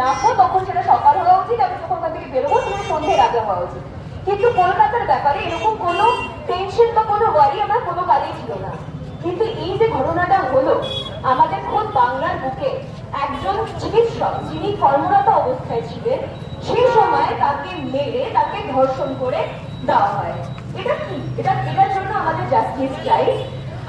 নামবো তখন সেটা সকাল হওয়া উচিত আমি যখন ওখান থেকে বেরোবো তখন সন্ধে রাজা হওয়া উচিত। কিন্তু কলকাতার ব্যাপারে এরকম কোনো টেনশন বা কোনো ওয়ারি আমার কোনো কালেই ছিল না। কিন্তু এই যে ঘটনাটা হলো, আমাদের খোদ বাংলার বুকে একজন চিকিৎসক যিনি কর্মরত অবস্থায় ছিলেন সেই সময় তাকে মেরে, তাকে ধর্ষণ করে দেওয়া হয়। এটা কি? এটা এটার জন্য আমাদের জাস্টিস চাই।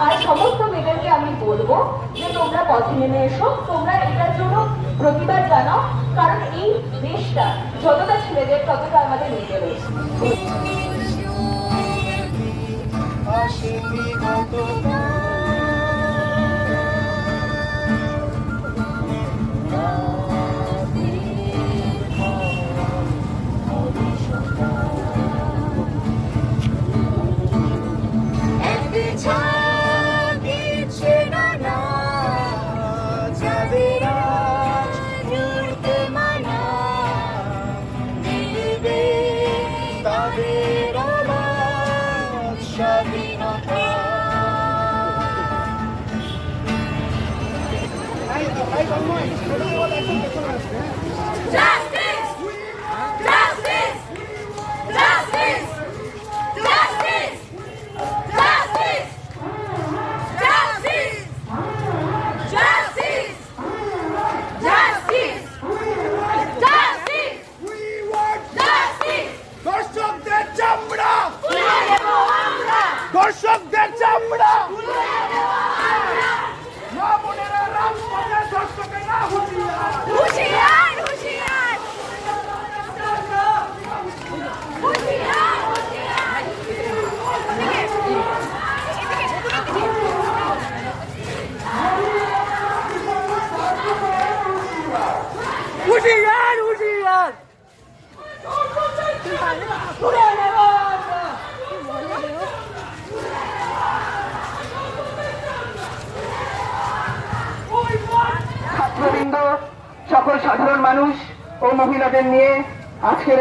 আর সমস্ত মেয়েদেরকে আমি বলব যে তোমরা পথে নেমে এসো, তোমরা এটার জন্য প্রতিবাদ জানাও কারণ এই দেশটা যতটা ছেলেদের ততটা আমাদের নিজে রয়েছে! Just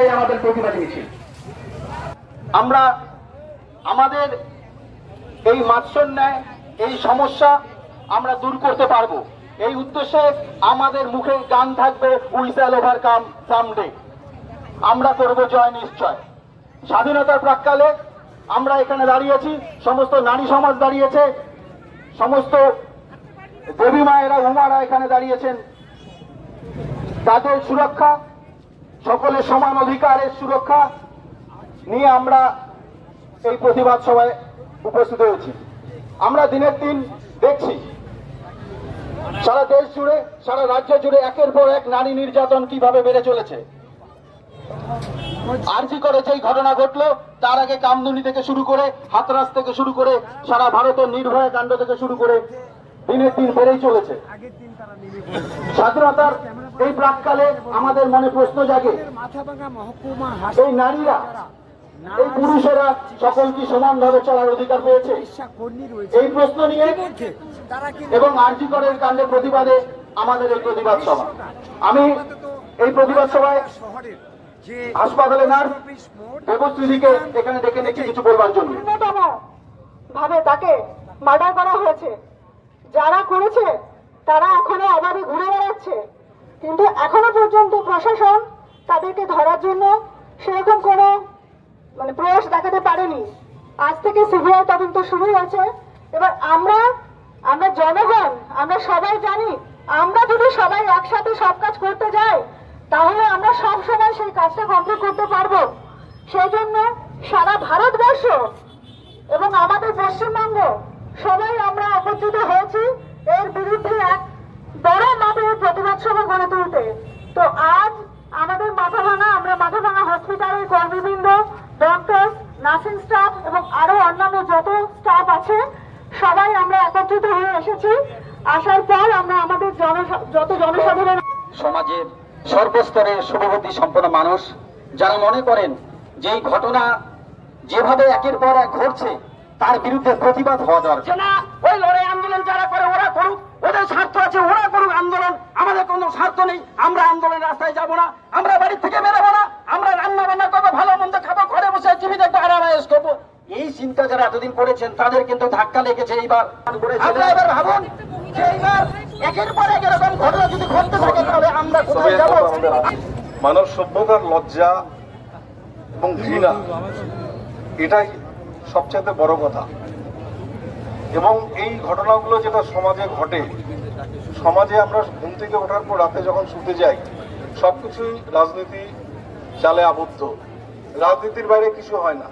এই আমাদের প্রতিবাদ মিছিল। আমরা আমাদের এই মাৎসন্যায়, এই সমস্যা আমরা দূর করতে পারব। এই উদ্দেশ্যে আমাদের মুখে গান থাকবে ওভারকাম সামডে। আমরা করব জয় নিশ্চয়। স্বাধীনতার প্রাককালে আমরা এখানে দাঁড়িয়েছি সমস্ত নারী সমাজ দাঁড়িয়েছে সমস্ত দেবী উমারা এখানে দাঁড়িয়েছেন তাদের সুরক্ষা সকলের সমান অধিকারের সুরক্ষা নিয়ে আমরা এই প্রতিবাদ সভায় উপস্থিত হয়েছি। আমরা দিনের দিন দেখছি, সারা দেশ জুড়ে, সারা রাজ্য জুড়ে একের পর এক নারী নির্যাতন কীভাবে বেড়ে চলেছে। আর আরজি করে যেই ঘটনা ঘটলো, তার আগে কামদুনি থেকে শুরু করে, হাতরাস থেকে শুরু করে, সারা ভারতের নির্ভয়া কাণ্ড থেকে শুরু করে দিনের দিন বেড়েই চলেছে। স্বাধীনতার এই প্রাককালে আমাদের মনে প্রশ্ন জাগে, এই নারীরা, এই পুরুষেরা সকল কি সমানভাবে চলার অধিকার পেয়েছে? এই প্রশ্ন নিয়ে এবং আরজি করের কাণ্ডের প্রতিবাদে আমাদের এই প্রতিবাদ সভা। আমি এই প্রতিবাদ সভায় হাসপাতালে নার্স দেবশ্রীদিকে এখানে ডেকে নিচ্ছি কিছু বলবার জন্য। ভাবে তাকে মার্ডার করা হয়েছে। যারা করেছে, তারা এখনও অবাধে ঘুরে বেড়াচ্ছে। কিন্তু এখনও পর্যন্ত প্রশাসন তাদেরকে ধরার জন্য সেরকম কোনো মানে প্রয়াস দেখাতে পারেনি। আজ থেকে সিবিআই তদন্ত শুরু হয়েছে। এবার আমরা আমরা জনগণ, আমরা সবাই জানি, আমরা যদি সবাই একসাথে সব কাজ করতে যাই, তাহলে আমরা সব সময় সেই কাজটা কমপ্লিট করতে পারব। সেই জন্য সারা ভারতবর্ষ এবং আমাদের পশ্চিমবঙ্গ, সবাই আমরা একত্রিত হয়েছি। এর বিরুদ্ধে এক বড় মাপের প্রতিবাদ সভা গড়ে তুলতে। তো আজ আমাদের মাথা ভাঙা আমরা মাথা ভাঙা হসপিটালের কর্মীবৃন্দ ডক্টর নার্সিং স্টাফ এবং আরও অন্যান্য যত স্টাফ আছে সবাই আমরা একত্রিত হয়ে এসেছি। আসার পর আমরা আমাদের যত জনসাধারণ সমাজের সর্বস্তরের শুভবুদ্ধি সম্পন্ন মানুষ যারা মনে করেন যে এই ঘটনা যেভাবে একের পর এক ঘটছে তার বিরুদ্ধে প্রতিবাদ হওয়া দরকার। ওই লড়াই আন্দোলন যারা করে আমরা আন্দোলনের রাস্তায় যাব না। আমরা বাড়ি থেকে বেরোবো না। আমরা রান্না বান্না করব, ভালো মন্দ খাব, ঘরে বসে টিভি দেখব আরামায়েশ করব এই চিন্তা যারা এতদিন করেছেন, তাদের কিন্তু ধাক্কা লেগেছে এইবার। এবার ভাবুন এইবার একের পর এক এরকম ঘটনা যদি ঘটতে থাকে, তাহলে আমরা কোথায় মানব সভ্যতার লজ্জা এবং ঘৃণা, এটাই সবচেয়ে বড় কথা। এবং এই ঘটনাগুলো যেটা সমাজে ঘটে সমাজে আমরা ঘুম থেকে ওঠার পর রাতে যখন শুতে যাই, সবকিছুই রাজনীতি জালে আবদ্ধ। রাজনীতির বাইরে কিছু হয় না।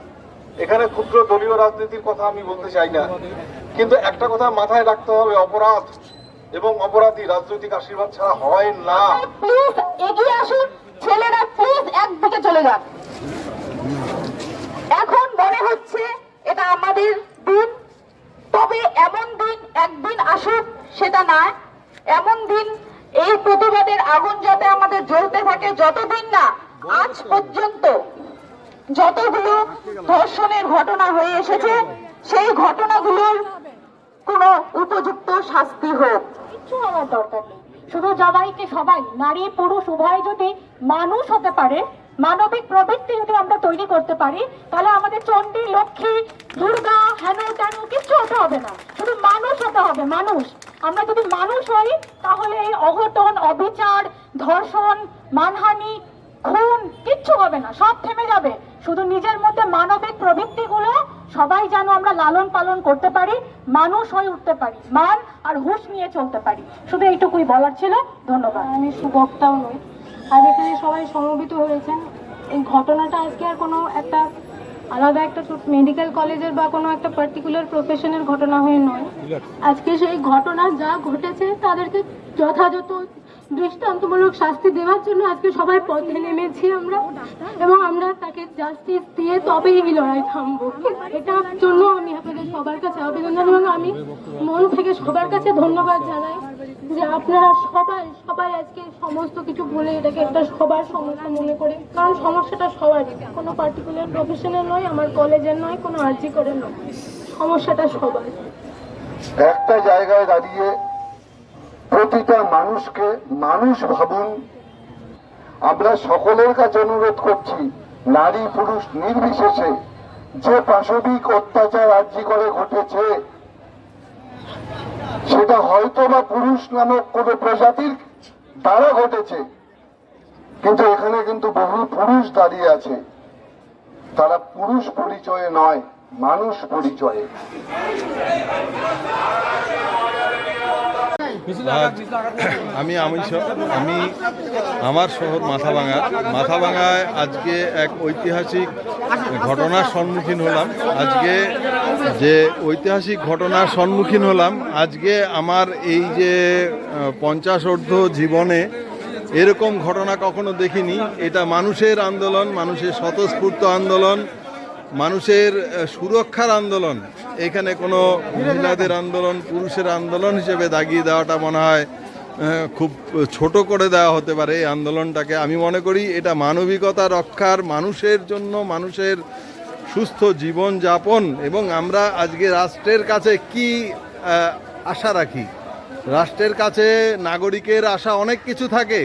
এখানে ক্ষুদ্র দলীয় রাজনীতির কথা আমি বলতে চাই না। কিন্তু একটা কথা মাথায় রাখতে হবে, অপরাধ এবং অপরাধী রাজনৈতিক আশীর্বাদ ছাড়া হয় না। এগিয়ে আসুন, ছেলেরা প্লিজ একদিকে চলে যান এখন মনে হচ্ছে এটা আমাদের দিন, তবে এমন দিন একদিন আসুক, সেটা নয়। এমন দিন, এই প্রতিবাদের আগুন যাতে আমাদের জ্বলতে থাকে যতদিন না, আজ পর্যন্ত যতগুলো ধর্ষণের ঘটনা হয়ে এসেছে, সেই ঘটনাগুলোর কোনো উপযুক্ত শাস্তি হোক। কিচ্ছু হওয়ার দরকার নেই। শুধু সবাইকে সবাই, নারী, পুরুষ, উভয় যদি মানুষ হতে পারে মানবিক প্রবৃত্তি যদি আমরা তৈরি করতে পারি, তাহলে আমাদের চণ্ডী, লক্ষ্মী, দুর্গা হেন তেন কিচ্ছু হতে হবে না। শুধু মানুষ হতে হবে, মানুষ। আমরা যদি মানুষ হই, তাহলে এই অঘটন, অবিচার, ধর্ষণ, মানহানি, খুন কিচ্ছু হবে না, সব থেমে যাবে। শুধু নিজের মধ্যে মানবিক প্রবৃত্তিগুলো সবাই যেন আমরা লালন পালন করতে পারি, মানুষ হয়ে উঠতে পারি, মান আর হুঁশ নিয়ে চলতে পারি। শুধু এইটুকুই বলার ছিল। ধন্যবাদ। আমি সুবক্তাও নই। আর এখানে সবাই সমবেত হয়েছেন। এই ঘটনাটা আজকে আর কোনো একটা আলাদা একটা মেডিকেল কলেজের বা কোনো একটা পার্টিকুলার প্রফেশনের ঘটনা হয়ে নয়। আজকে সেই ঘটনা যা ঘটেছে তাদেরকে যথাযথ দৃষ্টান্তমূলক শাস্তি দেওয়ার জন্য আজকে সবাই পথে নেমেছি আমরা এবং আমরা তাকে জাস্টিস দিয়ে তবেই এই লড়াই থামবো। এটার জন্য আমি আপনাদের সবার কাছে জানাই এবং আমি মন থেকে সবার কাছে ধন্যবাদ জানাই। যে আপনারা সবাই সবাই আজকে সমস্ত কিছু বলে এটাকে একটা সবার সমস্যা মনে করে। কারণ সমস্যাটা সবারই। কোনো পার্টিকুলার প্রফেশনের নয়, আমার কলেজের নয়, কোনো আর্জি করে নয়। সমস্যাটা সবার। একটা জায়গায় দাঁড়িয়ে প্রতিটা মানুষকে মানুষ ভাবুন। আমরা সকলের কাছে অনুরোধ করছি, নারী পুরুষ নির্বিশেষে যে পাশবিক অত্যাচার আর্জি করে ঘটেছে সেটা হয়তো বা পুরুষ নামক কোনো প্রজাতির দ্বারা ঘটেছে। কিন্তু এখানে কিন্তু বহু পুরুষ দাঁড়িয়ে আছে। তারা পুরুষ পরিচয়ে নয়, মানুষ পরিচয়ে। আমি আমি আমি আমার শহর মাথাভাঙা মাথাভাঙায় আজকে এক ঐতিহাসিক ঘটনার সম্মুখীন হলাম। আজকে যে ঐতিহাসিক ঘটনার সম্মুখীন হলাম, আজকে আমার এই যে পঞ্চাশ অর্ধ জীবনে এরকম ঘটনা কখনো দেখিনি। এটা মানুষের আন্দোলন, মানুষের স্বতঃস্ফূর্ত আন্দোলন, মানুষের সুরক্ষার আন্দোলন। এখানে কোনো মহিলাদের আন্দোলন, পুরুষের আন্দোলন হিসেবে দাগিয়ে দেওয়াটা মনে হয় খুব ছোট করে দেওয়া হতে পারে এই আন্দোলনটাকে। আমি মনে করি এটা মানবিকতা রক্ষার, মানুষের জন্য, মানুষের সুস্থ জীবন যাপন এবং আমরা আজকে রাষ্ট্রের কাছে কি আশা রাখি? রাষ্ট্রের কাছে নাগরিকের আশা অনেক কিছু থাকে।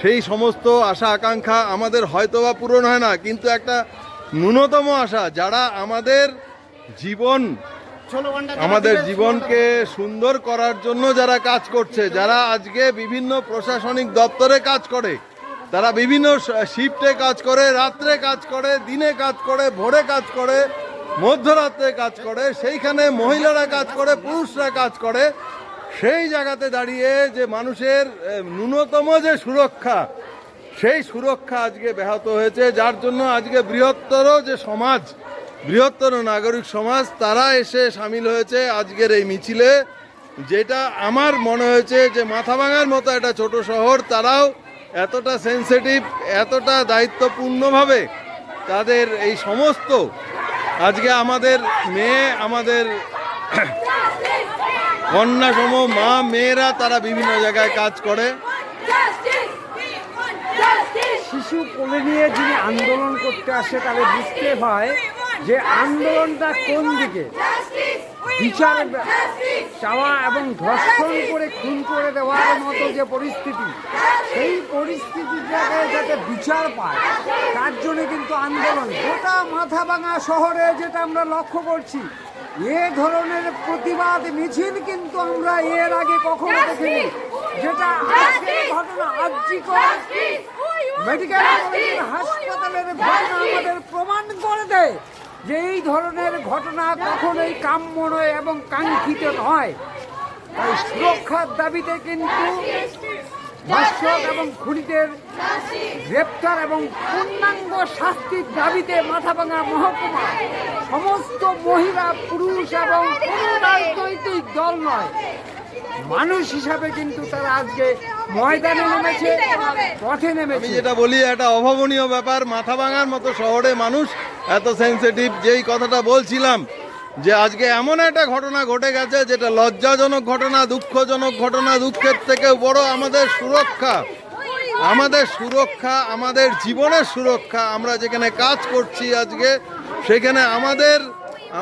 সেই সমস্ত আশা, আকাঙ্ক্ষা আমাদের হয়তোবা পূরণ হয় না, কিন্তু একটা ন্যূনতম আশা, যারা আমাদের জীবন, আমাদের জীবনকে সুন্দর করার জন্য যারা কাজ করছে, যারা আজকে বিভিন্ন প্রশাসনিক দপ্তরে কাজ করে তারা বিভিন্ন শিফটে কাজ করে, রাত্রে কাজ করে, দিনে কাজ করে, ভোরে কাজ করে, মধ্যরাত্রে কাজ করে, সেইখানে মহিলারা কাজ করে, পুরুষরা কাজ করে। সেই জায়গাতে দাঁড়িয়ে যে মানুষের ন্যূনতম যে সুরক্ষা, সেই সুরক্ষা আজকে ব্যাহত হয়েছে, যার জন্য আজকে বৃহত্তর যে সমাজ, বৃহত্তর নাগরিক সমাজ, তারা এসে সামিল হয়েছে আজকের এই মিছিলে। যেটা আমার মনে হয়েছে যে মাথাভাঙার মতো একটা ছোট শহর, তারাও এতটা সেন্সিটিভ এতটা দায়িত্বপূর্ণভাবে তাদের এই সমস্ত, আজকে আমাদের মেয়ে, আমাদের কন্যা সম মা, মেয়েরা তারা বিভিন্ন জায়গায় কাজ করে। শিশু কোলে নিয়ে যিনি আন্দোলন করতে আসে তাহলে বুঝতে হয় যে আন্দোলনটা কোন দিকে? বিচার চাওয়া এবং ধর্ষণ করে খুন করে দেওয়ার মতো যে পরিস্থিতি সেই পরিস্থিতিটাকে যাতে বিচার পায় তার জন্য কিন্তু আন্দোলন। গোটা মাথা ভাঙা শহরে যেটা আমরা লক্ষ্য করছি এ ধরনের প্রতিবাদ মিছিল কিন্তু আমরা এর আগে কখনো দেখিনি। যেটা আজকের ঘটনা আর্যিকর মেডিকেল হাসপাতালের ঘটনা আমাদের প্রমাণ করে দেয়। যে এই ধরনের ঘটনা কখনোই কাম্য নয় এবং কাঙ্ক্ষিত নয়। তাই সুরক্ষার দাবিতে কিন্তু ধর্ষক এবং খুনিদের গ্রেপ্তার এবং পূর্ণাঙ্গ শাস্তির দাবিতে মাথাভাঙা মহকুমা সমস্ত মহিলা, পুরুষ এবং রাজনৈতিক দল নয়। মানুষ হিসাবে কিন্তু তারা আজকে ময়দানে নেমেছে, পথে নেমেছে। যেটা বলি একটা অভাবনীয় ব্যাপার। মাথা ভাঙার মতো শহরে মানুষ এত সেন্সিটিভ যেই কথাটা বলছিলাম যে আজকে এমন একটা ঘটনা ঘটে গেছে যেটা লজ্জাজনক ঘটনা, দুঃখজনক ঘটনা, দুঃখের থেকে বড় আমাদের সুরক্ষা। আমাদের সুরক্ষা, আমাদের জীবনের সুরক্ষা আমরা যেখানে কাজ করছি আজকে, সেখানে আমাদের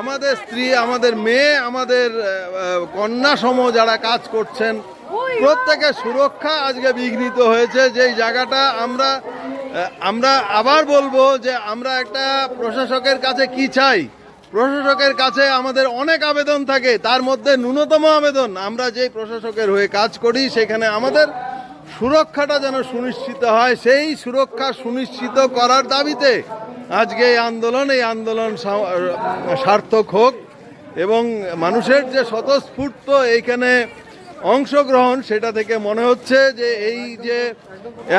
আমাদের স্ত্রী, আমাদের মেয়ে, আমাদের কন্যা সম যারা কাজ করছেন, প্রত্যেকের সুরক্ষা আজকে বিঘ্নিত হয়েছে। যেই জায়গাটা আমরা আমরা আবার বলব যে আমরা একটা প্রশাসকের কাছে কি চাই? প্রশাসকের কাছে আমাদের অনেক আবেদন থাকে, তার মধ্যে ন্যূনতম আবেদন। আমরা যেই প্রশাসকের হয়ে কাজ করি, সেখানে আমাদের সুরক্ষাটা যেন সুনিশ্চিত হয়। সেই সুরক্ষা সুনিশ্চিত করার দাবিতে আজকে এই আন্দোলন এই আন্দোলন সার্থক হোক এবং মানুষের যে স্বতঃস্ফূর্ত এইখানে অংশগ্রহণ, সেটা থেকে মনে হচ্ছে যে এই যে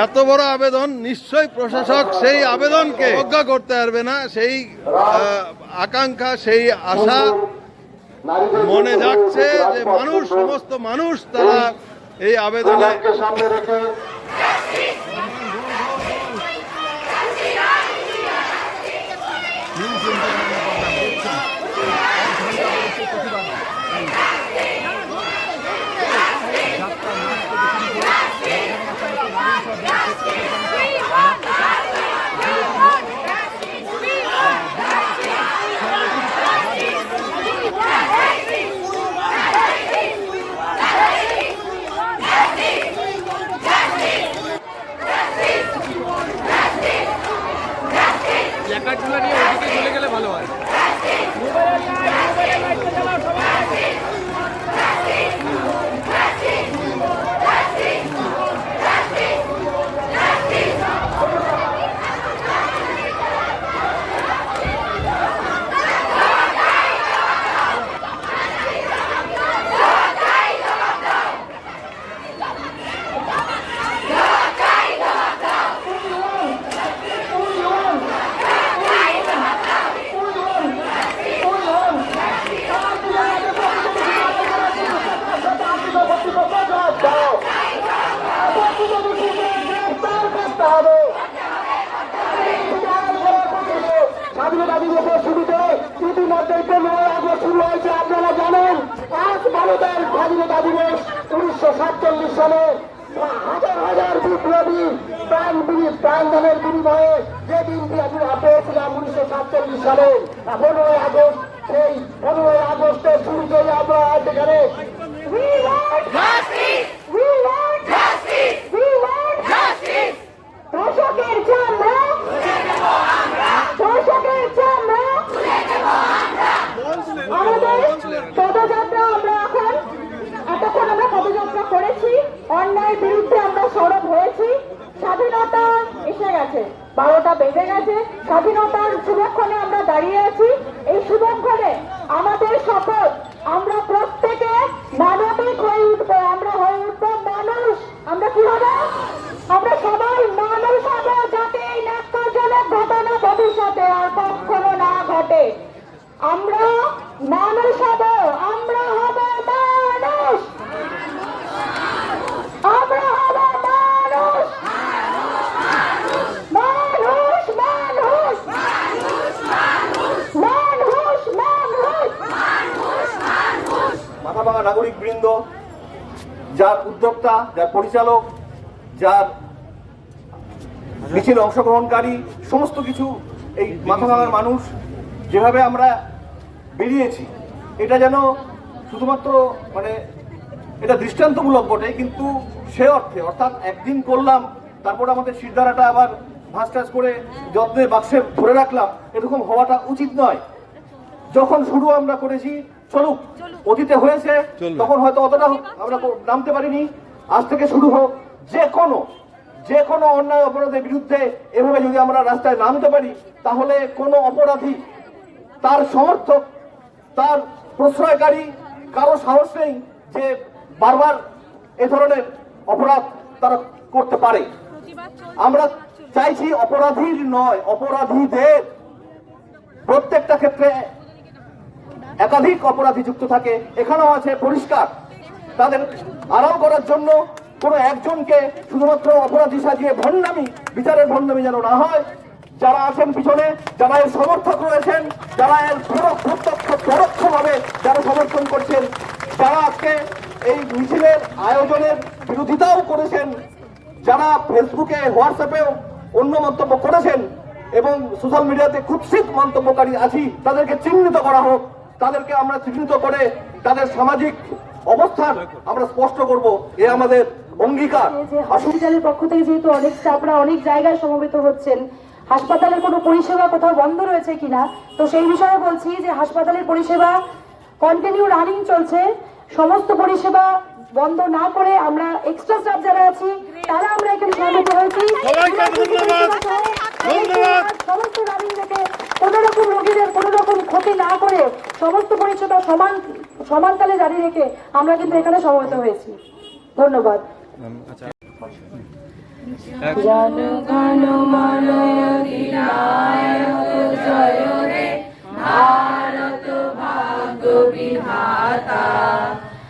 এত বড় আবেদন, নিশ্চয়ই প্রশাসক সেই আবেদনকে অজ্ঞা করতে পারবে না। সেই আকাঙ্ক্ষা, সেই আশা মনে যাচ্ছে যে মানুষ, সমস্ত মানুষ তারা এই আবেদনে সামনে রেখে স্বাধীনতা দিবসের শুরুতে ইতিমধ্যে পনেরোই আগস্ট শুরু হয়েছে আপনারা জানেন আজ ভারতের স্বাধীনতা দিবস উনিশশো সাতচল্লিশ সালে হাজার হাজার বিপ্লবী প্রাণ বিনি প্রাণ দানের বিনিময়ে যে দিনটি আমরা পেয়েছিলাম উনিশশো সাতচল্লিশ সালে পনেরোই আগস্ট সেই পনেরোই আগস্টের শুরুতেই আমরা করেছি। অন্যায়ের বিরুদ্ধে আমরা সরব হয়েছি। স্বাধীনতা এসে গেছে। বারোটা বেজে গেছে। স্বাধীনতার শুভক্ষণে আমরা দাঁড়িয়ে আছি। এই শুভক্ষণে আমাদের শপথ। আমরা প্রত্যেকে মানবিক হয়ে উঠবো। আমরা হয়ে উঠবো মানুষ। আমরা কি হবে? আমরা সবাই মানুষ হব। যাতে এই ন্যাক্কারজনক ঘটনা ভবিষ্যতে আর কখনো না ঘটে। আমরা মানুষ হব। আমরা হব মানুষ আমরা হব মানুষ মানুষ মানুষ মানুষ মানুষ মাথাভাঙা নাগরিক বৃন্দ যার উদ্যোক্তা, যার পরিচালক, যার মিছিলে অংশগ্রহণকারী, সমস্ত কিছু এই মাথাভাঙার মানুষ যেভাবে আমরা বেরিয়েছি, এটা যেন শুধুমাত্র মানে এটা দৃষ্টান্তমূলক বটে, কিন্তু সে অর্থে, অর্থাৎ একদিন করলাম, তারপর আমাদের শিরদারাটা আবার ভাঁজ টাজ করে যত্নে বাক্সে ভরে রাখলাম, এরকম হওয়াটা উচিত নয়। যখন শুরু আমরা করেছি চলুক অতীতে হয়েছে তখন হয়তো অতটা আমরা নামতে পারিনি। আজ থেকে শুরু হোক যে কোনো যে কোনো অন্যায় অপরাধের বিরুদ্ধে এভাবে যদি আমরা রাস্তায় নামতে পারি তাহলে কোনো অপরাধী তার সমর্থক তার প্রশ্রয়কারী কারও সাহস নেই যে বারবার এ ধরনের অপরাধ তারা করতে পারে। আমরা চাইছি অপরাধীর নয় অপরাধীদের প্রত্যেকটা ক্ষেত্রে একাধিক অপরাধী যুক্ত থাকে, এখানেও আছে পরিষ্কার। তাদের আড়াল করার জন্য কোনো একজনকে শুধুমাত্র অপরাধী সাজিয়ে ভণ্ডামি, বিচারের ভণ্ডামি যেন না হয়, যারা আছেন পিছনে, যারা এর সমর্থক রয়েছেন, যারা এর পুরো- প্রত্যক্ষ, পরোক্ষভাবে যারা সমর্থন করছেন, যারা আজকে এই মিছিলের আয়োজনের বিরোধিতাও করেছেন, যারা ফেসবুকে, হোয়াটসঅ্যাপেও অন্য মন্তব্য করেছেন এবং সোশ্যাল মিডিয়াতে কুৎসিত মন্তব্যকারী আছি, তাদেরকে চিহ্নিত করা হোক। তাদেরকে আমরা চিহ্নিত করে তাদের সামাজিক অবস্থান আমরা স্পষ্ট করব। এ আমাদের অঙ্গীকার। হসপিটালের পক্ষ থেকে যেহেতু অনেক স্টাফরা অনেক জায়গায় সমবেত হচ্ছেন, হাসপাতালের কোনো পরিষেবা কোথাও বন্ধ রয়েছে কিনা? তো সেই বিষয়ে বলছি যে হাসপাতালের পরিষেবা কন্টিনিউ রানিং চলছে। সমস্ত পরিষেবা বন্ধ না করে আমরা এক্সট্রা স্টাফ যারা আছি তারা আমরা এখানে সমবেত হয়েছি। সমস্ত থেকে কোনো রকম রোগীদের কোনো রকম ক্ষতি না করে সমস্ত পরিষেবা সমান সমানতালে জারি রেখে আমরা কিন্তু এখানে সমবেত হয়েছি। ধন্যবাদ। জয় ভারত ভাগ্য বিধাতা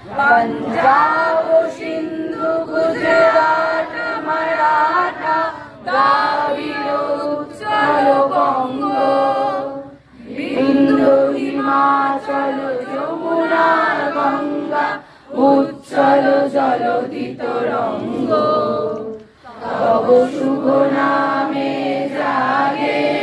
পঞ্জাব সিন্ধু গুজরাট মারাঠা দ্রাবিড় উৎসল বঙ্গ বিন্দু হিমাচল যমুনা গঙ্গা উচ্ছল জলদিত রঙ্গ তব শুভ নামে জাগে